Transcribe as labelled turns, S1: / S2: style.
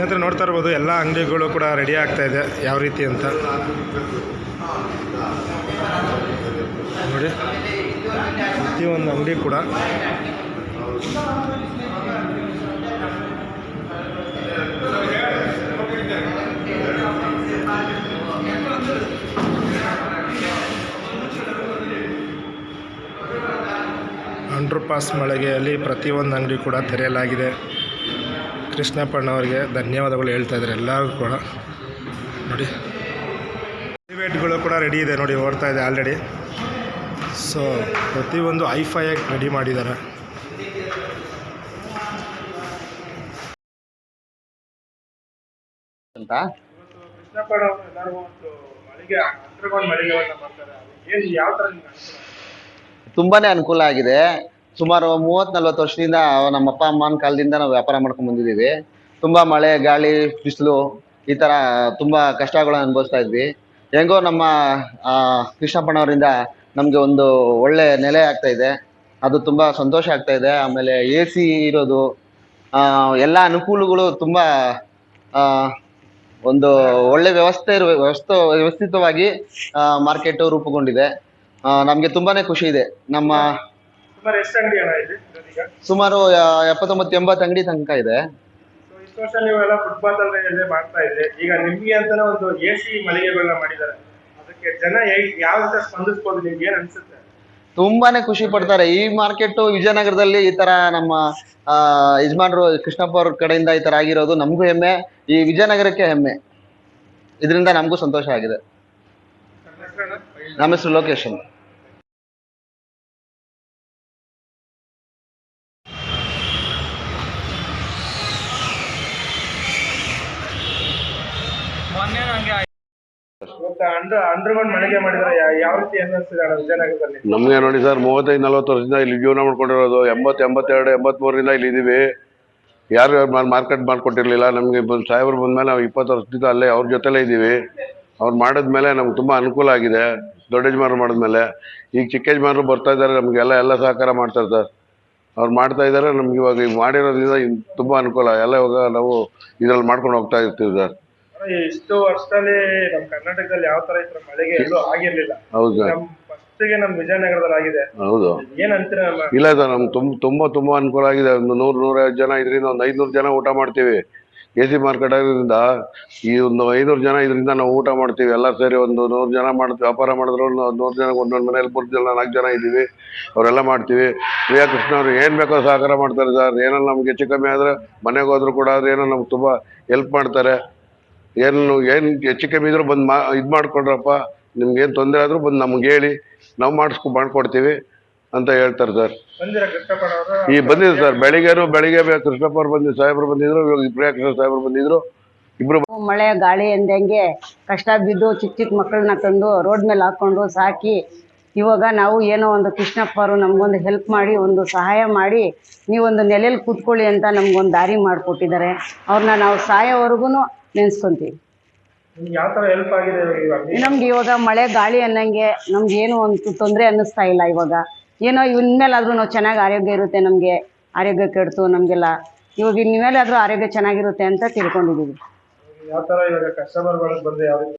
S1: ಸ್ನೇಹಿತರೆ ನೋಡ್ತಾ ಇರ್ಬೋದು, ಎಲ್ಲ ಅಂಗಡಿಗಳು ಕೂಡ ರೆಡಿ ಆಗ್ತಾ ಇದೆ. ಯಾವ ರೀತಿ ಅಂತ. ನೋಡಿ, ಪ್ರತಿಯೊಂದು ಅಂಗಡಿ ಕೂಡ. ಅಂಡರ್ ಪಾಸ್ ಮಳಿಗೆಯಲ್ಲಿ ಪ್ರತಿಯೊಂದು ಅಂಗಡಿ ಕೂಡ ತೆರೆಯಲಾಗಿದೆ. ಕೃಷ್ಣಪ್ಪಣ್ಣವರಿಗೆ ಧನ್ಯವಾದಗಳು ಹೇಳ್ತಾ ಇದ್ದಾರೆ ಎಲ್ಲರಿಗೂ ಕೂಡ. ನೋಡಿ ಎಲಿವೇಟ್ಗಳು ಕೂಡ ರೆಡಿ ಇದೆ ನೋಡಿ ಓಡ್ತಾ ಇದೆ ಆಲ್ರೆಡಿ ಸೊ ಪ್ರತಿಯೊಂದು ಐಫೈಯಾಗಿ ರೆಡಿ ಮಾಡಿದ್ದಾರೆ.
S2: ಅಂತ? ತುಂಬಾನೇ ಅನುಕೂಲ ಆಗಿದೆ. ಸುಮಾರು ಮೂವತ್ ನಲ್ವತ್ತು ವರ್ಷದಿಂದ ನಮ್ಮ ಅಪ್ಪ ಅಮ್ಮನ ಕಾಲದಿಂದ ನಾವು ವ್ಯಾಪಾರ ಮಾಡ್ಕೊಂಡು ಬಂದಿದ್ದೀವಿ. ತುಂಬಾ ಮಳೆ, ಗಾಳಿ, ಬಿಸಿಲು ಈ ತರ ತುಂಬಾ ಕಷ್ಟಗಳನ್ನ ಅನುಭವಿಸ್ತಾ ಇದ್ವಿ. ಹೆಂಗೋ ನಮ್ಮ ಕೃಷ್ಣಪ್ಪನವರಿಂದ ನಮ್ಗೆ ಒಂದು ಒಳ್ಳೆ ನೆಲೆ ಆಗ್ತಾ ಇದೆ. ಅದು ತುಂಬಾ ಸಂತೋಷ ಆಗ್ತಾ ಇದೆ. ಆಮೇಲೆ ಎ ಸಿ ಇರೋದು ಎಲ್ಲ ಅನುಕೂಲಗಳು ತುಂಬಾ ಒಂದು ಒಳ್ಳೆ ವ್ಯವಸ್ಥೆ ವ್ಯವಸ್ಥೆ, ವ್ಯವಸ್ಥಿತವಾಗಿ ಮಾರ್ಕೆಟ್ ರೂಪುಗೊಂಡಿದೆ. ನಮ್ಗೆ ತುಂಬಾನೇ ಖುಷಿ ಇದೆ. ನಮ್ಮ
S1: ಸುಮಾರು ಎಷ್ಟು ಅಂಗಡಿ ಅಣ್ಣ ಇಲ್ಲಿ
S2: ಸುಮಾರು ಆ, ಎಪ್ಪತ್ತೊಂಬತ್ತು ಎಂಬತ್ತು ಅಂಗಡಿ ತನಕ ಇದೆ.
S1: ಸೊ ಇಷ್ಟು ವರ್ಷ ನೀವೆಲ್ಲ ಫುಟ್ಪಾತ್ ಅಲ್ಲೇ ಮಾಡ್ತಾ ಇದ್ರಿ. ಈಗ ನಿಮ್ಗೆ ಅಂತಾನೆ ಒಂದು ಎ ಸಿ ಮಳಿಗೆಗಳನ್ನ ಮಾಡಿದ್ದಾರೆ ಅದಕ್ಕೆ ಜನ ಹೇಗ್- ಯಾವ ರೀತಿ ಸ್ಪಂದಿಸ್ಬೋದು ನಿಮ್ಗೆ? ಏನ್ ಅನ್ಸುತ್ತೆ?
S2: ತುಂಬಾನೇ ಖುಷಿ ಪಡ್ತಾರೆ. ಈ ಮಾರ್ಕೆಟ್ ವಿಜಯನಗರದಲ್ಲಿ ಈ ತರ ನಮ್ಮ ಆ, ಯಜಮಾನ್ರು ಕೃಷ್ಣಪ್ಪ ಅವ್ರ ಕಡೆಯಿಂದ ಈ ತರ ಆಗಿರೋದು ನಮಗೂ ಹೆಮ್ಮೆ. ಈ ವಿಜಯನಗರಕ್ಕೆ ಹೆಮ್ಮೆ. ಇದರಿಂದ ನಮಗೂ ಸಂತೋಷ ಆಗಿದೆ? ನಮ್ಮ ಹೆಸರು ಲೋಕೇಶ್ ಅಂತ.
S1: ಇವತ್ತು ಅಂಡರ್ ಅಂಡರ್ಗ್ರೌಂಡ್ ಮಳಿಗೆ ಮಾಡಿದ್ರೆ ಯಾ- ಯಾವ ರೀತಿ ಅನ್ನಿಸ್ತಿದೆ ಅಣ್ಣ ವಿಜಯನಗರದಲ್ಲಿ?
S3: ನಮಗೆ ನೋಡಿ ಸರ್ ಮೂವತ್ತೈದು ನಲ್ವತ್ತು ವರ್ಷದಿಂದ ಇಲ್ಲಿ ಜೀವನ ಮಾಡ್ಕೊಂಡಿರೋದು ಎಂಬತ್ತು ಎಂಬತ್ತೆರಡು ಎಂಬತ್ಮೂರರಿಂದ ಇಲ್ಲಿ ಇದ್ದೀವಿ ಯಾರು ಮಾರ್ಕೆಟ್ ಮಾಡ್ಕೊಟ್ಟಿರ್ಲಿಲ್ಲ ನಮಗೆ ಬಂದು ಸಾಹೇಬ್ರು ಬಂದ್ಮೇಲೆ ನಾವು ಇಪ್ಪತ್ತು ವರ್ಷದಿಂದ ಅಲ್ಲೇ ಅವ್ರ ಜೊತೆಲೇ ಇದ್ದೀವಿ ಅವ್ರು ಮಾಡಿದ್ಮೇಲೆ ನಮ್ಗೆ ತುಂಬ ಅನುಕೂಲ ಆಗಿದೆ ದೊಡ್ಡ ಯಜಮಾನರು ಮಾಡಿದ್ಮೇಲೆ. ಈಗ ಚಿಕ್ಕ ಯಜಮಾನರು ಬರ್ತಾ ಇದ್ದಾರೆ ನಮಗೆಲ್ಲ ಎಲ್ಲ ಸಹಕಾರ ಮಾಡ್ತಾರೆ ಸರ್. ಅವ್ರು ಮಾಡ್ತಾ ಇದ್ದಾರೆ ನಮ್ಗೆ ಇವಾಗ ಈಗ ಮಾಡಿರೋದ್ರಿಂದ ತುಂಬ ಅನುಕೂಲ. ಎಲ್ಲ ಇವಾಗ ನಾವು ಇದ್ರಲ್ಲಿ ಮಾಡ್ಕೊಂಡು ಹೋಗ್ತಾ ಇರ್ತೀವಿ ಸರ್.
S1: ಇಷ್ಟು ವರ್ಷದಲ್ಲಿ ನಮ್ ಕರ್ನಾಟಕದಲ್ಲಿ ಯಾವ ತರ ಇತ್ತು ಮಳೆಗೆ ಎಲ್ಲೂ ಆಗಿರ್ಲಿಲ್ಲ.
S3: ಹೌದು. ಸರ್
S1: ನಮ್ ಫಸ್ಟಿಗೆ ನಮ್ ವಿಜಯನಗರದಲ್ಲಿ ಆಗಿದೆ.
S3: ಹೌದು.
S1: ಏನ್ ಅಂತೀರ
S3: ಇಲ್ಲ ಸರ್ ನಮ್ಗೆ ತುಂಬ ತುಂಬಾ ತುಂಬ ಅನುಕೂಲ ಆಗಿದೆ. ಒಂದು ನೂರು ನೂರೈವತ್ತು ಜನ ಇದರಿಂದ ಒಂದು ಐದುನೂರು ಜನ ಊಟ ಮಾಡ್ತೀವಿ. ಎ ಸಿ ಮಾರ್ಕೆಟ್ ಆಗಿರೋದ್ರಿಂದ ಈ ಒಂದು ಐನೂರು ಜನ ಇದರಿಂದ ನಾವು ಊಟ ಮಾಡ್ತೀವಿ. ಎಲ್ಲ ಸೇರಿ ಒಂದು ನೂರು ಜನ ಮಾಡ್ತೀವಿ. ವ್ಯಾಪಾರ ಮಾಡಿದ್ರು ಒಂದು ನೂರು ಜನ ಒಂದೊಂದು ಮನೇಲಿ ಮೂರು ಜನ ನಾಲ್ಕು ಜನ ಇದ್ದೀವಿ. ಅವರೆಲ್ಲ ಮಾಡ್ತೀವಿ. ಪ್ರಿಯಾ ಕೃಷ್ಣ ಅವರು ಏನು ಬೇಕೋ ಸಹಕಾರ ಮಾಡ್ತಾರೆ ಸರ್. ಏನೋ ನಮ್ಗೆ ಹೆಚ್ಚು ಕಮ್ಮಿ ಆದರೆ ಮನೆಗೆ ಹೋದ್ರು ಕೂಡ ಆದ್ರೆ ಏನೋ ನಮ್ಗೆ ತುಂಬ ಹೆಲ್ಪ್ ಮಾಡ್ತಾರೆ. ಏನು ಏನು ಹೆಚ್ಚು ಕಮ್ಮಿ ಇದ್ರೂ ಬಂದು ಮಾ ಇದು ಮಾಡ್ಕೊಡ್ರಪ್ಪ ನಿಮ್ಗೇನು ಏನು ತೊಂದರೆ ಆದರೂ ಬಂದು ನಮ್ಗೆ ಹೇಳಿ ನಾವು ಮಾಡಿಸ್ಕೊ ಮಾಡ್ಕೊಡ್ತೀವಿ ಅಂತ ಹೇಳ್ತಾರೆ ಸರ್. ಈ ಬಂದಿದೆ ಸರ್ ಬೆಳಿಗ್ಗೆ ಬೆಳಿಗ್ಗೆ ಕೃಷ್ಣಪ್ಪ ಅವ್ರು ಬಂದಿದ್ರು ಸಾಹೇಬ್ರು ಬಂದಿದ್ರು ಇವಾಗ ಪ್ರಿಯಾ ಕೃಷ್ಣ ಸಾಹೇಬ್ರು ಬಂದಿದ್ರು. ಇಬ್ರು
S4: ಮಳೆ ಗಾಳಿ ಎಂದಂಗೆ ಕಷ್ಟ ಬಿದ್ದು ಚಿಕ್ಕ ಚಿಕ್ಕ ಮಕ್ಕಳನ್ನ ತಂದು ರೋಡ್ ಮೇಲೆ ಹಾಕೊಂಡು ಸಾಕಿ ಇವಾಗ ನಾವು ಏನೋ ಒಂದು ಕೃಷ್ಣಪ್ಪ ಅವರು ನಮ್ಗೊಂದು ಹೆಲ್ಪ್ ಮಾಡಿ ಒಂದು ಸಹಾಯ ಮಾಡಿ ನೀವೊಂದು ನೆಲೆಯಲ್ಲಿ ಕೂತ್ಕೊಳ್ಳಿ ಅಂತ ನಮ್ಗೊಂದು ದಾರಿ ಮಾಡಿಕೊಟ್ಟಿದ್ದಾರೆ. ಅವ್ರನ್ನ ನಾವು ಸಾಯೋವರೆಗೂ ನೆನೆಸ್ಕೊಂತೀವಿ.
S1: ನಿಮ್ಗೆ ಯಾವ ತರ ಹೆಲ್ಪ್ ಆಗಿದೆ ಇವಾಗ
S4: ನಮ್ಗೆ ಇವಾಗ ಮಳೆ ಗಾಳಿ ಅನ್ನಂಗೆ ನಮ್ಗೆ ಏನು ಒಂದು ತೊಂದರೆ ಅನ್ನಿಸ್ತಾ ಇಲ್ಲ ಇವಾಗ. ಏನೋ ಇನ್ಮೇಲಾದ್ರೂ ನಾವು ಚೆನ್ನಾಗಿ ಆರೋಗ್ಯ ಇರುತ್ತೆ ನಮಗೆ ಆರೋಗ್ಯ ಕೆಡ್ತು ನಮಗೆಲ್ಲ. ಇವಾಗ ಇನ್ಮೇಲಾದರೂ ಆರೋಗ್ಯ ಚೆನ್ನಾಗಿರುತ್ತೆ ಅಂತ ತಿಳ್ಕೊಂಡಿದ್ದೀವಿ
S1: ಯಾವ ತರ ಇವಾಗ ಕಸ್ಟಮರ್ಗಳಿಗೆ ಬಂದ್ರೆ ಯಾವ